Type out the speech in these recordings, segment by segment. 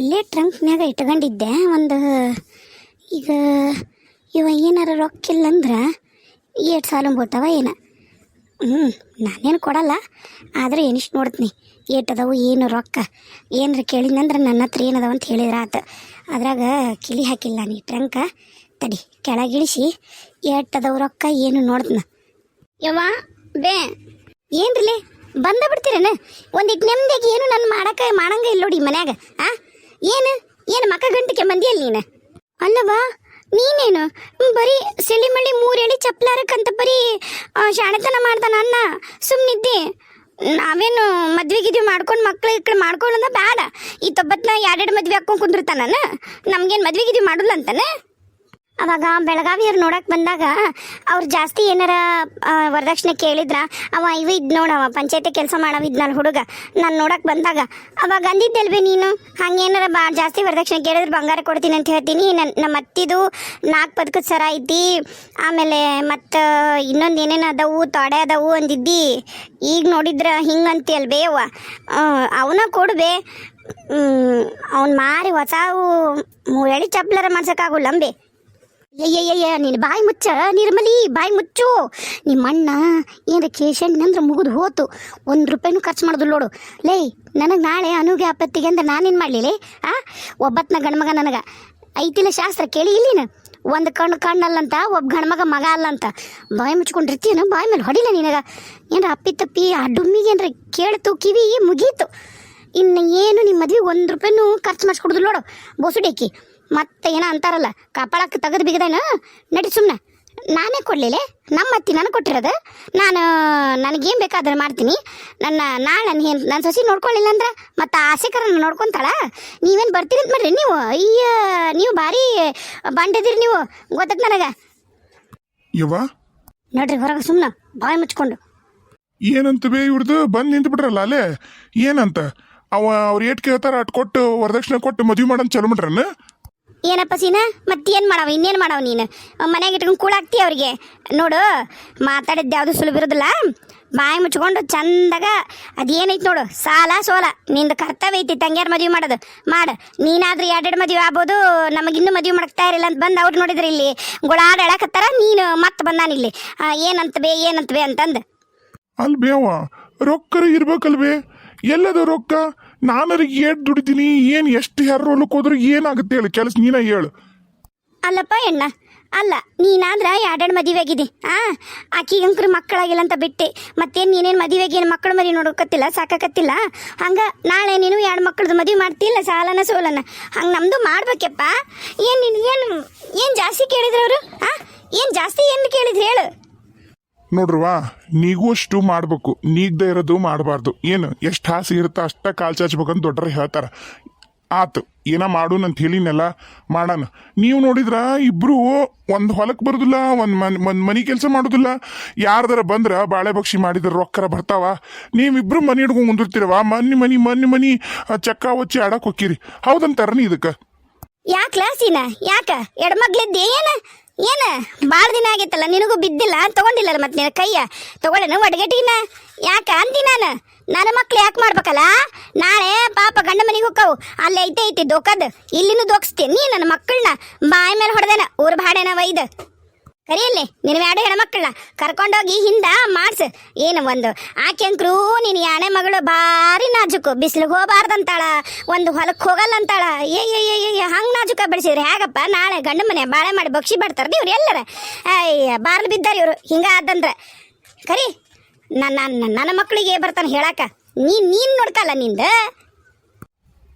ಇಲ್ಲೇ ಟ್ರಂಕ್ನ್ಯಾಗ ಇಟ್ಕೊಂಡಿದ್ದೆ. ಒಂದು ಈಗ ಇವ ಏನಾರ ರೊಕ್ಕ ಇಲ್ಲಂದ್ರೆ ಏಟ್ ಸಾಲು ಬೋತಾವ ಏನ? ಹ್ಞೂ ನಾನೇನು ಕೊಡಲ್ಲ. ಆದರೆ ಏನಿಷ್ಟು ನೋಡ್ತೀನಿ ಏಟದವು ಏನು ರೊಕ್ಕ ಏನರ ಕೇಳಿದ್ನಂದ್ರೆ ನನ್ನ ಹತ್ರ ಏನದಾವ ಅಂತ ಹೇಳಿದ್ರೆ ಆತು. ಅದ್ರಾಗ ಕಿಲಿ ಹಾಕಿಲ್ಲ ನೀ ಟ್ರಂಕ ತಡಿ ಕೆಳಗಿಳಿಸಿ ಏಟ್ ಅದಾವು ರೊಕ್ಕ ಏನು ನೋಡ್ತೀನಿ. ಯವ್ವ, ಬೇ. ಏನ್ರಿಲೆ, ಬಂದ ಬಿಡ್ತೀರೇನು? ಒಂದಿಟ್ಟು ನೆಮ್ಮದಿಯಾಗಿ ಏನು ನನ್ನ ಮಾಡಕ, ಮಾಡಂಗೆ ಇಲ್ಲ ನೋಡಿ ಮನ್ಯಾಗ, ಆ? ಏನು? ಏನು ಮಕ ಗಂಟಕ್ಕೆ ಮಂದಿಯಲ್ಲಿ ನೀನು? ಅಲ್ಲವಾ ನೀನೇನು? ಬರೀ ಸಿಳಿಮಳಿ ಮೂರೆಳಿ ಚಪ್ಲಾರಕ್ಕಂತ ಬರೀ ಶಾಣತನ ಶಾಣೆತನ ಮಾಡ್ತಾನ ಅನ್ನ? ಸುಮ್ಮನಿದ್ದೆ ನಾವೇನು ಮದ್ವೆ ಗಿದ್ವಿ ಮಾಡ್ಕೊಂಡು ಮಕ್ಳು ಈ ಕಡೆ ಮಾಡ್ಕೊಳ್ಳೋದ ಬೇಡ. ಈ ತೊಬ್ಬತ್ನ ಎರಡೆರಡು ಮದ್ವೆ ಹಾಕೊಂಡು ಕುಂದಿರ್ತಾನ ನಮ್ಗೇನು ಮದ್ವೆ ಗಿದ್ವಿ ಮಾಡೋಲ್ಲ ಅಂತಾನೆ? ಅವಾಗ ಬೆಳಗಾವಿಯವ್ರು ನೋಡಕ್ಕೆ ಬಂದಾಗ ಅವ್ರು ಜಾಸ್ತಿ ಏನಾರ ವರದಕ್ಷಿಣೆ ಕೇಳಿದ್ರ, ಅವ ಇವ ಇದ್ ನೋಡವ ಪಂಚಾಯತಿ ಕೆಲಸ ಮಾಡವ ಇದ್ನಲ್ಲ ಹುಡುಗ, ನಾನು ನೋಡಕ್ಕೆ ಬಂದಾಗ ಅವಾಗ ಅಂದಿದ್ದಲ್ವೇ ನೀನು? ಹಂಗೇನಾರ ಬಾ, ಜಾಸ್ತಿ ವರದಕ್ಷಿಣೆ ಕೇಳಿದ್ರೆ ಬಂಗಾರ ಕೊಡ್ತೀನಿ ಅಂತ ಹೇಳ್ತೀನಿ ನನ್ನ ನಮ್ಮ ಅತ್ತಿದು ನಾಲ್ಕು ಪದಕದ ಸರ ಐತಿ ಆಮೇಲೆ ಮತ್ತು ಇನ್ನೊಂದು ಏನೇನು ಅದಾವು, ತೊಡೆ ಅದಾವು ಅಂದಿದ್ದಿ, ಈಗ ನೋಡಿದ್ರ ಹಿಂಗಂತಿ ಅವ? ಅವನ ಕೊಡ್ಬೇ ಅವ್ನು ಮಾರಿ ಹೊಸಾವು ಚಪ್ಪಲರ ಚಪ್ಲರ ಮಾಡ್ಸೋಕ್ಕಾಗುಲ್ಲಂಬೆ ಅಯ್ಯಯ್ಯಯ್ಯ ನೀನು ಬಾಯಿ ಮುಚ್ಚ, ನಿರ್ಮಲಿ, ಬಾಯಿ ಮುಚ್ಚು. ನಿಮ್ಮ ಅಣ್ಣ ಏನರ ಕೇಶಣ್ಣ ಅಂದ್ರೆ ಮುಗಿದು ಹೋತು. ಒಂದು ರೂಪಾಯಿನೂ ಖರ್ಚು ಮಾಡೋದಿಲ್ಲ ನೋಡು. ಲೇ, ನನಗೆ ನಾಳೆ ಅನುಗೆ ಆಪತ್ತಿಗೆ ಅಂದ್ರೆ ನಾನೇನು ಮಾಡಲಿ ಆ? ಒಬ್ಬತ್ನ ಗಂಡ್ಮಗ ನನಗೆ. ಐತಿಲ್ಲ ಶಾಸ್ತ್ರ ಕೇಳಿ ಇಲ್ಲಿನ ಒಂದು ಕಣ್ಣು ಕಣ್ಣಲ್ಲಂತ, ಒಬ್ಬ ಗಂಡ್ಮಗ ಮಗ ಅಲ್ಲಂತ. ಬಾಯಿ ಮುಚ್ಕೊಂಡಿರ್ತೀನ ಬಾಯಿ ಮೇಲೆ ಹೊಡಿಲ್ಲ ನಿನಗ. ಏನ್ರ ಅಪ್ಪಿ ತಪ್ಪಿ ಆ ಡುಮ್ಮಿಗೆ ಏನ್ರ ಕೇಳ್ತು, ಕಿವಿ ಮುಗೀತು. ಇನ್ನು ಏನು ನಿಮ್ಮ ಮದುವೆ ಒಂದು ರೂಪಾಯಿನೂ ಖರ್ಚು ಮಾಡಿಸ್ಕೊಡೋದು ನೋಡು. ಬೋಸುಡೇಕಿ. ಮತ್ತೆ ಏನೋ ಅಂತಾರಲ್ಲ ಕಪಾಳಕ್ಕೆ ತೆಗೆದು ಬಿಗದೇನು? ನಡಿ ಸುಮ್ಮನೆ ನಾನೇ ಕೊಡಲಿಲ್ಲ? ನಮ್ಮ ಅತ್ತಿ ನನಗೆ ಕೊಟ್ಟಿರೋದು. ನಾನು ನನಗೇನು ಬೇಕಾದ್ರೆ ಮಾಡ್ತೀನಿ. ನನ್ನ ನಾಳೆ ನನ್ನ ಏನು ನನ್ನ ಸೊಸಿ ನೋಡ್ಕೊಳ್ಳಿಲ್ಲ ಅಂದ್ರೆ ಮತ್ತೆ ಆಸೆಕರನ್ನ ನೋಡ್ಕೊಂತಾಳ? ನೀವೇನು ಬರ್ತೀರಿ ಅಂತ ಮಾಡ್ರಿ ನೀವು. ಅಯ್ಯ ನೀವು ಭಾರಿ ಬಂಡದಿರಿ ನೀವು. ಗೊತ್ತದ ನನಗೆ. ಯವ್ವ. ನೋಡ್ರಿ ಹೊರಗೆ ಸುಮ್ಮನೆ ಬಾಯಿ ಮುಚ್ಕೊಂಡು. ಏನಂತ ಬೇ ಇವ್ರದ್ದು ಬಂದು ನಿಂತು ಬಿಟ್ರಲ್ಲ ಅಲ್ಲೇ? ಏನಂತ? ಅವ ಅವ್ರು ಏಟ್ ಕೇಳ್ತಾರ ಅಟ್ ಕೊಟ್ಟು ವರದಕ್ಷಿಣೆ ಕೊಟ್ಟು ಮದುವೆ ಮಾಡಂತ ಚಲೋ ಮಾಡ್ರನ್ನ ಏನಪ್ಪ ಸೀನ? ಮತ್ತೇನು ಮಾಡವ? ಇನ್ನೇನು ಮಾಡವ ನೀನು? ಮನೆಗೆ ಇಟ್ಕೊಂಡು ಕೂಳಾಕ್ತಿ ಅವ್ರಿಗೆ. ನೋಡು ಮಾತಾಡಿದ್ದು ಯಾವುದು ಸುಲಭ ಇರುದಿಲ್ಲ. ಬಾಯಿ ಮುಚ್ಕೊಂಡು ಚಂದಾಗ ಅದೇನೈತಿ ನೋಡು, ಸಾಲ ಸೋಲ. ನಿಂದು ಕರ್ತವ್ಯ ಐತಿ, ತಂಗ್ಯಾರ ಮದುವೆ ಮಾಡೋದು. ಮಾಡು. ನೀನಾದ್ರೂ ಎರಡೆರಡು ಮದುವೆ ಆಗ್ಬೋದು ನಮಗಿನ್ನೂ ಮದುವೆ ಮಾಡಕ್ತಾ ಇರಲಿಲ್ಲ ಅಂತ ಬಂದು ಅವ್ರು ನೋಡಿದ್ರೆ ಇಲ್ಲಿ. ಗುಳಾಡ ಎಳಕತ್ತಾರ, ನೀನು ಮತ್ತೆ ಬಂದಾನ ಇಲ್ಲಿ. ಏನಂತ ಬೇ ಏನಂತ ಬೇ ಅಂತಂದು. ಅಲ್ ಬೇವ ರೊಕ್ಕರ ಇರ್ಬೇಕಲ್ವೇ ಎಲ್ಲದ ರೊಕ್ಕ? ನಾನರಿಗೆ ಏಟ್ ದುಡಿದೀನಿ ಏನು ಎಷ್ಟು ಯಾರು ಹೊಲಕ್ಕೆ ಹೋದ್ರೆ ಏನಾಗುತ್ತೆ ಹೇಳು, ಕೆಲಸ ನೀನ ಹೇಳು. ಅಲ್ಲಪ್ಪ ಎಣ್ಣ ಅಲ್ಲ, ನೀನಾದ್ರ ಎರಡೆರಡು ಮದುವೆ ಆಗಿದೆ ಆ, ಆಕಿ ಅಂಕರು ಮಕ್ಕಳಾಗಿಲ್ಲ ಅಂತ ಬಿಟ್ಟೆ. ಮತ್ತೇನು ನೀನೇನು ಮದುವೆ ಏನು ಮಕ್ಕಳು ಮರಿ ನೋಡೋಕತ್ತಿಲ್ಲ ಸಾಕಾಕತ್ತಿಲ್ಲ? ಹಂಗೆ ನಾಳೆ ನೀನು ಎರಡು ಮಕ್ಕಳದು ಮದುವೆ ಮಾಡ್ತಿಲ್ಲ, ಸಾಲನ ಸೋಲನ? ಹಂಗೆ ನಮ್ಮದು ಮಾಡ್ಬೇಕಪ್ಪ. ಏನು ನೀನು, ಏನು ಏನು ಜಾಸ್ತಿ ಕೇಳಿದ್ರು ಅವರು ಆ, ಏನು ಜಾಸ್ತಿ ಏನು ಕೇಳಿದ್ರು ಹೇಳು. ನೋಡ್ರವಾ ನೀಗೂ ಅಷ್ಟು ಮಾಡ್ಬೇಕು. ನೀಗ್ದೇ ಇರೋದು ಮಾಡಬಾರ್ದು. ಏನು, ಎಷ್ಟು ಹಾಸಿ ಇರುತ್ತೋ ಅಷ್ಟ ಕಾಲ್ ಚಾಚ್ಬೇಕಂತ ದೊಡ್ಡರು ಹೇಳ್ತಾರೆ. ಆತು, ಏನ ಮಾಡೋಣ ಅಂತ ಹೇಳಿನೆಲ್ಲ ಮಾಡೋಣ. ನೀವು ನೋಡಿದ್ರ, ಇಬ್ರು ಒಂದು ಹೊಲಕ್ಕೆ ಬರೋದಿಲ್ಲ, ಒಂದು ಮನ್, ಒಂದು ಮನೆ ಕೆಲಸ ಮಾಡೋದಿಲ್ಲ. ಯಾರ್ದಾರ ಬಂದ್ರ ಬಾಳೆ ಬಕ್ಷಿ ಮಾಡಿದ್ರ ರೊಕ್ಕರ ಬರ್ತಾವ. ನೀವಿಬ್ರು ಮನೆ ಹಿಡ್ಕೊಂಡು ಕುಂದಿರ್ತೀರವ. ಮನ್ನಿ ಮನಿ ಮನ್ನಿ ಮನಿ ಚಕ್ಕ ಒಚ್ಚಿ ಆಡಕ್ ಹೋಕ್ಕಿರಿ. ಹೌದಂತಾರನಿ ಇದಕ್ಕೆ? ಯಾಕೆ ಸೀನ ಯಾಕ? ಏನ? ಭಾಳ ದಿನ ಆಗೈತಲ್ಲ ನಿನಗೂ ಬಿದ್ದಿಲ್ಲ? ತಗೊಂಡಿಲ್ಲ ಮತ್ತೆ ನಿನ್ನ ಕೈಯ? ತಗೊಳ್ಳೇನು ಒಡಗಟ್ಟಿನ. ಯಾಕ? ಅಂದಿ ನಾನು. ನನ್ನ ಮಕ್ಳು ಯಾಕೆ ಮಾಡ್ಬೇಕಲ್ಲ? ನಾಳೆ ಪಾಪ ಗಂಡ ಮನೆಗೆ ಹೋಗ್ಕವು. ಅಲ್ಲಿ ಐತೆ ಐತಿ ದೋಕದ್ ಇಲ್ಲಿನೂ ದೋಕ್ಸ್ತೀನಿ ನೀ ನನ್ನ ಮಕ್ಕಳನ್ನ ಬಾಯಿ ಮೇಲೆ ಹೊಡೆದೇನ. ಊರ್ ಬಾಡೇನ ಒಯ್ದು. ಕರಿಯಲ್ಲಿ ನಿನ್ನ ಎರಡು ಹೆಣ್ಮಕ್ಳನ್ನ ಕರ್ಕೊಂಡೋಗಿ ಹಿಂದ ಮಾಡ್ಸು. ಏನು ಒಂದು ಆಕೆಂಕ್ರೂ ನೀನು ಯಾಣೆ ಮಗಳು ಭಾರಿ ನಾಜುಕು. ಬಿಸಿಲಿಗೆ ಹೋಗಬಾರ್ದಂತಾಳ. ಒಂದು ಹೊಲಕ್ಕೆ ಹೋಗಲ್ಲ ಅಂತಾಳ ಏ ಹಂಗ್ ಹಂಗೆ ನಾಜುಕ ಬೆಳೆಸಿದ್ರೆ. ಹೇಗಪ್ಪ? ನಾಳೆ ಗಂಡ ಮನೆ ಬಾಳೆ ಮಾಡಿ ಬಕ್ಷಿ ಬಿಡ್ತಾರೆ ಇವ್ರು ಎಲ್ಲರ. ಅಯ್ಯ, ಬಾರ್ಲು ಬಿದ್ದಾರೆ ಇವರು. ಹಿಂಗಾದಂದ್ರೆ ಕರಿ ನನ್ನ ನನ್ನ- ಮಕ್ಕಳಿಗೆ ಬರ್ತಾನೆ ಹೇಳಾಕ? ನೀನ್ ನೀನ್ ನೋಡ್ಕಲ್ಲ ನಿಂದ?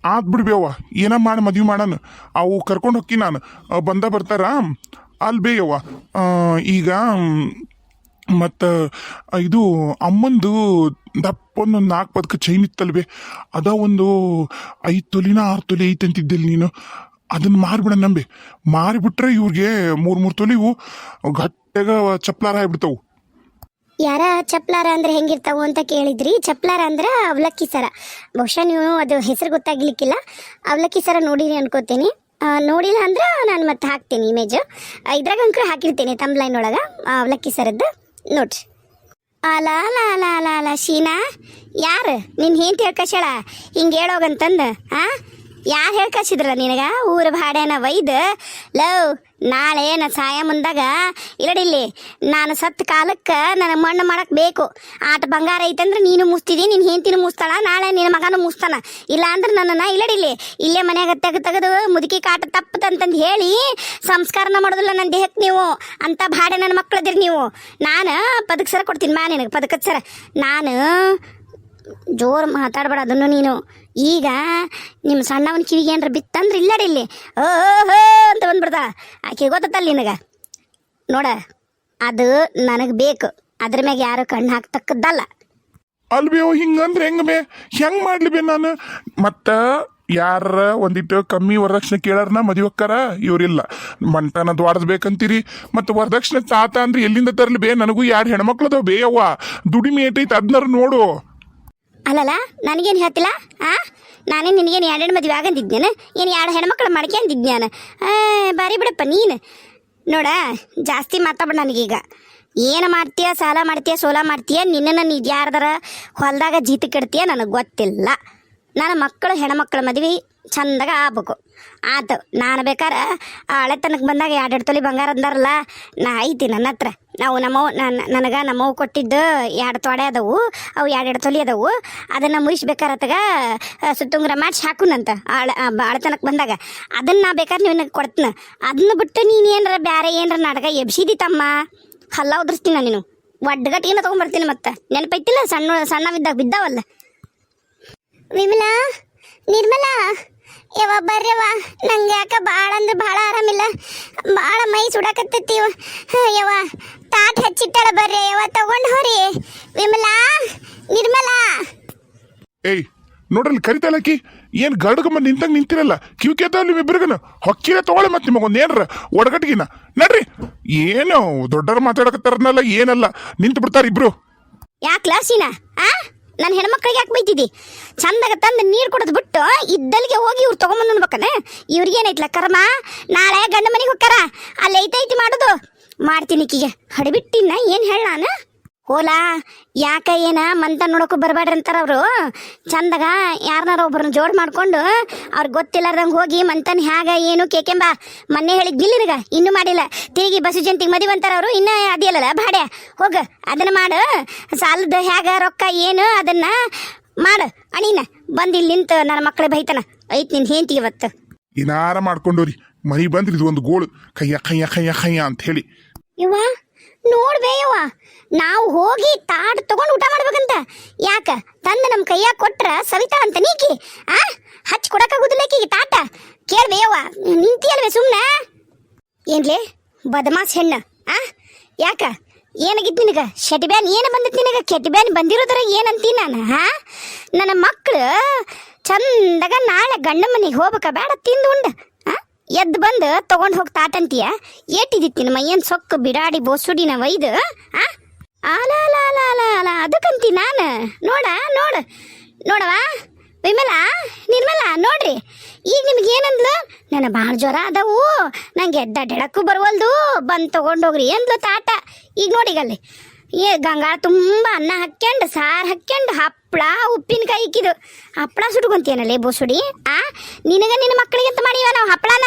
ಆತ್ ಬಿಡ್ಬೇವ ಏನ ಮಾಡಿ ಮದ್ವೆ ಮಾಡೋಣ ಅವು ಕರ್ಕೊಂಡು ಹೋಗಿ ನಾನು. ಬಂದ ಬರ್ತಾರ? ಅಲ್ಲಿ ಬೇಯವ್ವ. ಈಗ, ಮತ್ತು ಇದು ಅಮ್ಮಂದು ದಪ್ಪೊಂದು ನಾಲ್ಕು ಪದಕ ಚೈನ್ ಇತ್ತಲ್ವೇ? ಅದ ಒಂದು ಐದು ತೊಲಿನ ಆರು ತೊಲಿ ಐತೆ ಅಂತಿದ್ದಿಲ್ಲ ನೀನು. ಅದನ್ನು ಮಾರಿಬಿಡ ನಂಬಿ. ಮಾರಿಬಿಟ್ರೆ ಇವ್ರಿಗೆ ಮೂರು ಮೂರು ತೊಲಿವು ಗಟ್ಟೆಗ ಚಪ್ಲಾರ ಆಗಿಬಿಡ್ತಾವು. ಯಾರ ಚಪ್ಲಾರ ಅಂದ್ರೆ ಹೆಂಗಿರ್ತಾವು ಅಂತ ಕೇಳಿದ್ರಿ. ಚಪ್ಲಾರ ಅಂದ್ರೆ ಅವಲಕ್ಕಿ ಸರ. ಬಹುಶಃ ನೀವು ಅದು ಹೆಸರು ಗೊತ್ತಾಗ್ಲಿಕ್ಕಿಲ್ಲ. ಅವಲಕ್ಕಿ ಸರ ನೋಡಿರಿ ಅನ್ಕೋತೀನಿ. ನೋಡಿಲ್ಲ ಅಂದ್ರೆ ನಾನು ಮತ್ತೆ ಹಾಕ್ತೀನಿ ಇಮೇಜ್ ಇದ್ರಾಗ ಅಂಕರು ಹಾಕಿರ್ತೀನಿ ತಮ್ಲೈನ್ ಒಳಗೆ ಅವಲಕ್ಕಿ ಸರದ್ದು ನೋಡ್ರಿ. ಅಲ ಅಲ ಅಲ ಶೀನಾ. ಯಾರು? ನಿನ್ನ ಏನ್ ತಿಳ್ಕಶಾಳ ಹಿಂಗೆ ಹೇಳೋಗಂತಂದು, ಆ? ಯಾರು ಹೇಳಿ ನಿನಗ? ಊರ ಭಾಡೆನ ಒಯ್ದು ಲವ್, ನಾಳೆ ನಾ ಸಾಯ ಮುಂದಾಗ ಇಲ್ಲಡಿಲ್ಲಿ ನಾನು ಸತ್ತು ಕಾಲಕ್ಕೆ ನನ್ನ ಮಣ್ಣು ಮಾಡಕ್ಕೆ ಬೇಕು. ಆಟ ಬಂಗಾರ ಐತಂದ್ರೆ ನೀನು ಮುಸ್ತಿದಿ ನಿನ್ನ ಹೆಂಡತಿನೂ ಮುಸ್ತಾಳ, ನಾಳೆ ನಿನ್ನ ಮಗನೂ ಮುಸ್ತಾನ. ಇಲ್ಲ ಅಂದ್ರೆ ನನ್ನನ್ನು ಇಲ್ಲಡಿಲ್ಲಿ. ಇಲ್ಲೇ ಮನ್ಯಾಗ ತೆಗೆದು ತೆಗೆದು ಮುದುಕಿ ಕಾಟ ತಪ್ಪತಂತಂದು ಹೇಳಿ ಸಂಸ್ಕಾರನ ಮಾಡೋದಿಲ್ಲ ನನ್ನ ದೇಹಕ್ಕೆ ನೀವು. ಅಂತ ಭಾಡೆ ನನ್ನ ಮಕ್ಕಳದಿರಿ ನೀವು. ನಾನು ಪದಕ ಸರ ಕೊಡ್ತೀನಿ ಮಾ ನಿನಗೆ, ಪದಕದ ಸರ. ನಾನು ಜೋರು ಮಾತಾಡಬೇಡ ಅದನ್ನು ನೀನು. ಈಗ ನಿಮ್ಮ ಸಣ್ಣವನ ಕಿವಿಗೆ ಏನಾರ ಬಿತ್ತಂದ್ರೆ ಇಲ್ಲಿ. ಓ, ಹೋ ಅಂತ ಬಂದ್ಬಿಡ್ದ ಆಕೆ ಗೊತ್ತಲ್ಲ ನಿನಗೆ? ನೋಡ, ಅದು ನನಗೆ ಬೇಕು. ಅದ್ರ ಮ್ಯಾಗ ಯಾರು ಕಣ್ಣು ಹಾಕ್ತಕ್ಕದ್ದಲ್ಲ. ಅಲ್ಬಿ ಅವು ಹಿಂಗಂದ್ರೆ ಹೆಂಗ ಬೇ ಹೆಂಗ್ ಮಾಡ್ಲಿ ಬೇ ನಾನು? ಮತ್ತ ಯಾರ ಒಂದಿಟ್ಟು ಕಮ್ಮಿ ವರದಕ್ಷಿಣೆ ಕೇಳಾರನ ಮದುವಕ್ಕಾರ ಇವ್ರಿಲ್ಲ. ಮಂಟನ ದ್ವಾಡಸ್ಬೇಕಂತೀರಿ ಮತ್ತು ವರದಕ್ಷಿಣೆ ತಾತ ಅಂದ್ರೆ ಎಲ್ಲಿಂದ ತರಲಿ ಬೇ ನನಗೂ ಯಾರು ಬೇ ಅವ್ವ? ದುಡಿಮೆ ಏಟೈತೆ ಅದನ್ನಾರ ನೋಡು. ಅಲ್ಲಲ್ಲ, ನನಗೇನು ಹೇಳ್ತಿಲ್ಲ? ಆ? ನಾನೇ ನಿನಗೇನು ಎರಡೆರಡು ಮದುವೆ ಆಗಂದಿದ್ದೇನೆ ಏನು ಎರಡು ಹೆಣ್ಮಕ್ಳು ನಾನು ಬಾರಿ ಬಿಡಪ್ಪ ನೀನು. ನೋಡ, ಜಾಸ್ತಿ ಮಾತಾಡ ನನಗೀಗ. ಏನು ಮಾಡ್ತೀಯ, ಸಾಲ ಮಾಡ್ತೀಯ, ಸೋಲ ಮಾಡ್ತೀಯ? ನಿನ್ನನ್ನು ಇದು ಯಾರ್ದಾರ ಹೊಲದಾಗ ಜೀತ ಇಡ್ತೀಯ ನನಗೆ ಗೊತ್ತಿಲ್ಲ. ನನ್ನ ಮಕ್ಕಳು, ಹೆಣ್ಮಕ್ಳ ಮದ್ವೆ ಚಂದಾಗ ಆಗ್ಬೇಕು. ಆತು, ನಾನು ಬೇಕಾರೆ ಹಳೆ ತನಕ ಬಂದಾಗ ಎರಡು ತೊಲಿ ಬಂಗಾರ ಅಂದಾರಲ್ಲ, ನಾ ಐತಿ ನನ್ನ ಹತ್ರ. ನಾವು ನಮ್ಮವು ನನ್ನ ನನಗೆ ನಮ್ಮವು ಕೊಟ್ಟಿದ್ದು ಎರಡು ತೊಡೆ ಅದಾವು, ಅವು ಎರಡೆರಡು ತೊಲಿ ಅದಾವು. ಅದನ್ನು ಮುಗಿಸ್ಬೇಕಾರತ್ತಾಗ ಸುತ್ತುಂಗ್ರ ಮಾಡಿಸಿ ಹಾಕುನಂತ ಆಳ ಬಾಳತನಕ್ಕೆ ಬಂದಾಗ. ಅದನ್ನು ನಾ ಬೇಕಾದ್ರೆ ನಿನಗೆ ಕೊಡ್ತೀನಿ. ಅದನ್ನ ಬಿಟ್ಟು ನೀನು ಏನಾರ ಬೇರೆ ಏನಾರ ನಾಟಕ ಎಬ್ಸಿದಿ ತಮ್ಮ. ಹಲ್ಲ ಉದ್ರಿಸ್ತೀನಿ ನೀನು. ಒಡ್ಡಗಟ್ಟಿಗೆನ ತೊಗೊಂಬರ್ತೀನಿ ಮತ್ತೆ. ನೆನಪೈತಿಲ್ಲ? ಸಣ್ಣ, ಸಣ್ಣವಿದ್ದಾಗ ಬಿದ್ದಾವಲ್ಲ. ವಿಮಲಾ, ನಿರ್ಮಲಾ. ಯವ ಬರ್ಯವ ನಂಗೆ ಯಾಕೆ ಭಾಳ ಅಂದ್ರೆ ಭಾಳ ಆರಾಮಿಲ್ಲ ಭಾಳ ಮೈ ಸುಡಾಕತ್ತೈತಿ ಯವ ತಾಟ್ ಹಚ್ಚಿಟ್ಟಾಳ ಬರ್ರಿ. ಯವ ತಗೊಂಡು ಹೋರಿ. ವಿಮಲಾ ನಿರ್ಮಲಾ. ಏಯ್ ನೋಡ್ರಲ್ಲಿ ಕರಿತಾಳಕಿ ಏನು ಗಡ್ಗಮ್ಮ ನಿಂತಂಗೆ ನಿಂತಿರಲ್ಲ? ಕಿವಿ ಕೇತಾವ್ ನಿಮ್ಮಿಬ್ಬರಿಗನ ಹೊಕ್ಕಿರ ತಗೊಳ್ಳಿ ಮತ್ತೆ ನಿಮಗೊಂದು ಏನ್ರ ಒಡಗಟ್ಟಿಗಿನ ನಡ್ರಿ. ಏನು ದೊಡ್ಡವ್ರು ಮಾತಾಡಕತ್ತಾರನಲ್ಲ ಏನಲ್ಲ. ನಿಂತು ಬಿಡ್ತಾರ ಇಬ್ರು. ಯಾಕೆ ಸೀನಾ ಆ? ನನ್ನ ಹೆಣ್ಮಕ್ಳಿಗೆ ಯಾಕೆ ಬೈತಿದ್ದಿ ಚಂದಾಗ ತಂದು ನೀರು ಕೊಡೋದು ಬಿಟ್ಟು ಇದ್ದಲ್ಲಿಗೆ ಹೋಗಿ ಇವ್ರು ತೊಗೊಂಬಂದು ಇವ್ರಿಗೆ ಏನೈತ್ಲ ಕರ್ಮ? ನಾಳೆ ಗಂಡ ಮನೆಗೆ ಹೋಗ್ತಾರ? ಅಲ್ಲಿ ಐತೈತಿ ಮಾಡೋದು. ಮಾಡ್ತೀನಿ ಈಕಿಗೆ. ಹಡಬಿಟ್ಟಿನ ಏನು ಹೇಳ ನಾನು? ಹೋಲಾ ಯಾಕ ಏನ ಮಂತ ನೋಡೋಕು ಬರಬೇಡ್ರಿ ಅಂತಾರ ಅವರು. ಚಂದಾಗ ಯಾರನ್ನಾರ ಒಬ್ಬರನ್ನ ಜೋಡ್ ಮಾಡ್ಕೊಂಡು ಅವ್ರಿಗೆ ಗೊತ್ತಿಲ್ಲಾರ್ದಂಗೆ ಹೋಗಿ ಮಂತನ್ ಹ್ಯಾಗ ಏನು ಕೇಕೆಂಬ ಮೊನ್ನೆ ಹೇಳಿದ್ದಿಲ್ಲ ನಿನಗ ಇನ್ನೂ ಮಾಡಿಲ್ಲ. ತಿರುಗಿ ಬಸು ಜಂತಿಗೆ ಮದಿ ಅಂತಾರ ಅವರು ಇನ್ನೂ ಅದಿಯಲ್ಲ ಭಾಡ್ಯ ಹೋಗ ಅದನ್ನ ಮಾಡು. ಸಾಲದ ಹ್ಯಾಗ ರೊಕ್ಕ ಏನು ಅದನ್ನ ಮಾಡು. ಅಣಿನ ಬಂದು ಇಲ್ಲಿ ನಿಂತು ನನ್ನ ಮಕ್ಕಳ ಬೈತನ. ಐತ್ ನಿನ್ ಹೆಂಡತಿ ಇವತ್ತು. ಏನಾರ ಮಾಡ್ಕೊಂಡೋರಿ. ಮನಿ ಬಂದ್ರಿ ಇದು ಒಂದು ಗೋಳು. ಕಯ್ಯ ಕಯ್ಯ ಕಯ್ಯ ಕೈಯ ಅಂತ ಹೇಳಿ. ಯವ್ವ ನೋಡ್ಬೇ ಯವ್ವ ನಾವು ಹೋಗಿ ತಾಟ್ ತಗೊಂಡು ಊಟ ಮಾಡ್ಬೇಕಂತ. ಯಾಕ? ತಂದು ನಮ್ಮ ಕೈಯಾಗ ಕೊಟ್ರ ಸವಿತಾ ಅಂತ ನೀಕಿ. ಆ? ಹಚ್ಚಿ ಕೊಡಕ್ಕಾಗುದಿಲ್ಲ ಆಕಿಗೆ ತಾಟ. ಕೇಳ್ಬೇಯವ್ವ. ನಿಂತಿಯಲ್ವೇ ಸುಮ್ಮನೆ ಏನ್ಲೇ? ಬದಮಾಸ್ ಹೆಣ್ಣ. ಆ? ಯಾಕ? ಏನಾಗಿತ್ತು ನಿನಗ? ಶೆಟಿಬ್ಯಾನ್ ಏನು ಬಂದಿತ್ತು ಕೆಟ್ಟ ಕೆಟಿಬ್ಯಾನ್ ಬಂದಿರೋದ್ರ ಏನಂತೀನಿ ನಾನು? ಹಾ ನನ್ನ ಮಕ್ಕಳು ಚಂದಾಗ ನಾಳೆ ಗಂಡ ಮನೆಗೆ ಹೋಗ್ಬೇಕ ಬೇಡ ತಿಂದು ಉಂಡ. ಎದ್ದು ಬಂದು ತಗೊಂಡು ಹೋಗಿ ತಾಟಂತೀಯ ಏಟಿದಿತ್ತು ನಿನ್ನ ಮೈಯನ್ ಸೊಕ್ಕು ಬಿಡಾಡಿ ಬೋಸುಡಿನ ಒಯ್ದು, ಆ? ಅಲ ಅಲ ಅದಕ್ಕಂತಿ ನಾನು. ನೋಡ ನೋಡ. ನೋಡವಾ? ವಿಮಲಾ, ನಿರ್ಮಲ, ನೋಡ್ರಿ. ಈಗ ನಿಮ್ಗೆ ಏನಂದ್ಲು? ನನ್ನ ಭಾಳ ಜ್ವರ ಅದಾವು ನಂಗೆ ಎದ್ದಾಡಕ್ಕೂ ಬರವಲ್ದು. ಬಂದು ತಗೊಂಡೋಗ್ರಿ ಅಂದ್ಲು ತಾಟ ಈಗ ನೋಡಿಗಲ್ಲಿ ಏ, ಗಂಗಾಳ ತುಂಬ ಅನ್ನ ಹಾಕ್ಯಂಡು, ಸಾರು ಹಾಕ್ಯಂಡು ಹಪ್ಪಳ ಉಪ್ಪಿನಕಾಯಿ ಇಕ್ಕಿದು. ಹಪ್ಪಳ ಸುಟ್ಕೊಂತೀಯನಲ್ಲೇ ಬೋಸುಡಿ? ಆ? ನಿನಗ ನಿನ್ನ ಮಕ್ಕಳಿಗೆ ಅಂತ ಮಾಡಿವ ನಾವು ಹಪ್ಪಳನ?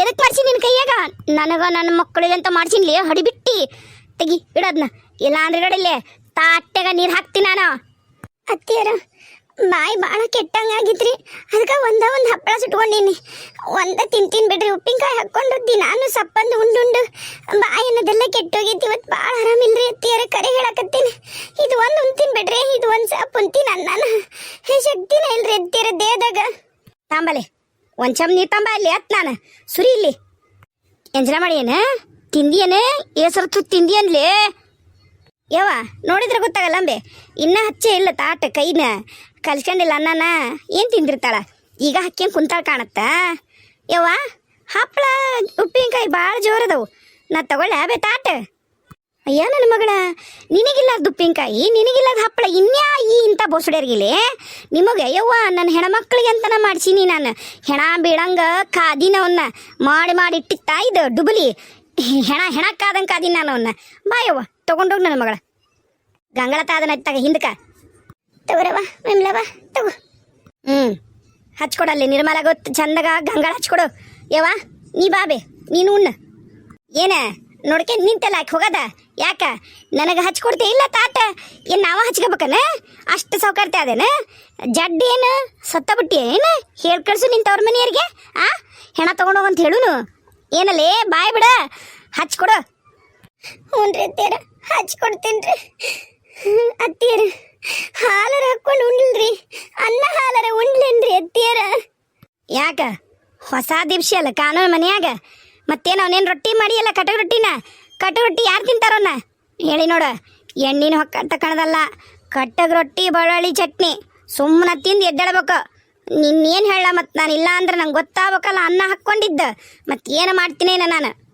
ಎದಕ್ಕೆ ಮಾಡ್ಸಿ ನಿನ್ನ ಕೈಯಾಗ? ನನಗ ನನ್ನ ಮಕ್ಕಳಿಗೆ ಅಂತ ಮಾಡ್ಸಿನ್ಲಿ, ಹಡಿಬಿಟ್ಟಿ. ತೆಗಿ ಇಡೋದ್ನ ಇಲ್ಲ ಅಂದ್ರೆ ಇಡಡಿಲ್ಲೇ ತಾಟ್ಯಾಗ ನೀರು ಹಾಕ್ತೀನಿ ನಾನು. ಅತ್ತಿಯರ, ಬಾಯಿ ಭಾಳ ಕೆಟ್ಟಂಗಾಗಿತ್ರಿ ಅದಕ್ಕೆ ಒಂದ ಒಂದು ಹಪ್ಪಳ ಸುಟ್ಕೊಂಡಿನಿ. ಒಂದ ತಿಂತೀನಿ ಬಿಡ್ರಿ, ಉಪ್ಪಿನಕಾಯಿ ಹಾಕ್ಕೊಂಡು ನಾನು ಸಪ್ಪಂದು ಉಂಡುಂಡು ಬಾಯಿ ಅನ್ನೋದೆಲ್ಲ ಕೆಟ್ಟೋಗೈತಿ ಇವತ್ತು ಭಾಳ ಆರಾಮಿಲ್ರಿ ಅತ್ತಿಯರ. ಕರೆ ಹೇಳಕತ್ತೀನಿ. ಇದು ಒಂದು ಉಂತೀನಿ ಬಿಡ್ರಿ, ಇದು ಒಂದು ಸಪ್ ಉಂತೀನಿ ಅನ್ನ ಶಕ್ತಿನ ಇಲ್ರಿ, ಎದ್ದಿರ ದೇಹದಾಗ. ತಾಂಬಲೆ, ಒಂದು ಚಮ್ ನೀರು ತಾಂಬ ಅಲ್ಲಿ ಅತ್ ನಾನು. ಸುರಿ ಇಲ್ಲಿ. ಎಂಜಲ ಮಾಡಿ ಏನ? ತಿಂದಿಯೇನೆ ಏಸರ್ತು ತಿಂದಿಯನ್ಲೇ ಯವ್ವ, ನೋಡಿದ್ರೆ ಗೊತ್ತಾಗಲ್ಲ ಅಂಬೆ. ಇನ್ನ ಹಚ್ಚೆ ಇಲ್ಲ ತಾಟ, ಕೈನ. ಕಲ್ಸ್ಕೊಂಡಿಲ್ಲ ಅನ್ನನ ಏನು ತಿಂದಿರ್ತಾಳ? ಈಗ ಹಕ್ಕೇನು ಕುಂತಾಳ ಕಾಣತ್ತ? ಯವ್ವ ಹಪ್ಪಳ ಉಪ್ಪಿನಕಾಯಿ ಭಾಳ ಜೋರದವು ನಾ ತಗೊಳ್ಳೆ ಬೇ ತಾಟ. ಅಯ್ಯ ನನ್ನ ಮಗಳ ನಿನಗಿಲ್ಲದ ಉಪ್ಪಿನಕಾಯಿ ನಿನಗಿಲ್ಲದ ಹಪ್ಪಳ, ಇನ್ಯಾ ಈ ಇಂಥ ಬೋಸಡ್ಯಾರ್ಗಿಲೆ ನಿಮಗೆ ಯವ್ವ ನನ್ನ ಹೆಣ್ಮಕ್ಳಿಗೆ ಅಂತನ ಮಾಡ್ಸೀನಿ ನಾನು. ಹೆಣ ಬೀಳಂಗ ಕಾದಿನ ಅವನ್ನ ಮಾಡಿ ಮಾಡಿ ಇಟ್ಟಿತ್ತಾ ಇದು ಡುಬಲಿ. ಹೆಣ ಹೆಣ ಕಾದಂಗೆ ಕಾದಿನ ನಾನು ಅವನ್ನ ಬಾಯವ್ವ ತೊಗೊಂಡೋಗಿ ನನ್ನ ಮಗಳ. ಗಂಗಳ ತಾದನ ಇತ್ತಾಗ ಹಿಂದಕ ತಗೋರವ ವಿಮ್ಲವ ತಗೋ. ಹ್ಞೂ ಹಚ್ಕೊಡಲ್ಲಿ ನಿರ್ಮಲ ಗೊತ್ತು ಚಂದಗ ಗಂಗಳ ಹಚ್ಕೊಡು. ಯವ್ವ, ನೀ ಬಾಬೆ ನೀನು ಉಣ್ಣ. ಏನ, ನೋಡ್ಕೆ ನಿಂತೆಲ್ಲ ಆಕೆ ಹೋಗದ? ಯಾಕ? ನನಗೆ ಹಚ್ಕೊಡ್ತೀಯ ಇಲ್ಲ ತಾಟ ಏನು ನಾವ ಹಚ್ಕೋಬೇಕನ? ಅಷ್ಟು ಸೌಕರ್ಯ ಅದೇನ? ಏನು? ಸತ್ತ ಬಿಟ್ಟಿ ಏನು? ಹೇಳಿ ಕಳ್ಸು ನಿಂತವ್ರ ಮನೆಯವ್ರಿಗೆ ಆ? ಹೆಣ ತಗೊಂಡೋಗಂತ ಅಂತ ಹೇಳುನು? ಏನಲ್ಲೇ ಬಾಯ್ ಬಿಡ ಹಚ್ಕೊಡು. ಹ್ಞೂ ರೀ ಅತ್ತೀರ ಹಚ್ಕೊಡ್ತೀನಿ ರೀ ಅತ್ತೀರ ಹಾಲರ ಹಾಕೊಂಡು ಉಣ್ಲ್ರಿ. ಅನ್ನ ಹಾಲರ ಉಣ್ಲೇನ್ರಿ ಅತ್ತೀರ ಯಾಕ? ಹೊಸ ದಿವಸ ಅಲ್ಲ ಕಾನೂನು ಮನ್ಯಾಗ? ಮತ್ತೇನು ಅವನೇನು ರೊಟ್ಟಿ ಮಾಡಿಯಲ್ಲ ಕಟಗ ರೊಟ್ಟಿನ? ಕಟಕ್ ರೊಟ್ಟಿ ಯಾರು ತಿಂತಾರನ್ನ? ಹೇಳಿ ನೋಡು. ಎಣ್ಣಿನ ಹೊಕ್ಕ ತಕಣದಲ್ಲ ಕಟ್ಟಗ ರೊಟ್ಟಿ, ಬಳ್ಳಿ ಚಟ್ನಿ. ಸುಮ್ಮನೆ ತಿಂದು ಎದ್ದೇಳ್ಬೇಕು. ನಿನ್ನೇನು ಹೇಳ ಮತ್ತು ನಾನು ಇಲ್ಲ ಅಂದ್ರೆ ನಂಗೆ ಗೊತ್ತಾಗಬೇಕಲ್ಲ ಅನ್ನ ಹಾಕ್ಕೊಂಡಿದ್ದ. ಮತ್ತೇನು ಮಾಡ್ತೀನೇನ ನಾನು?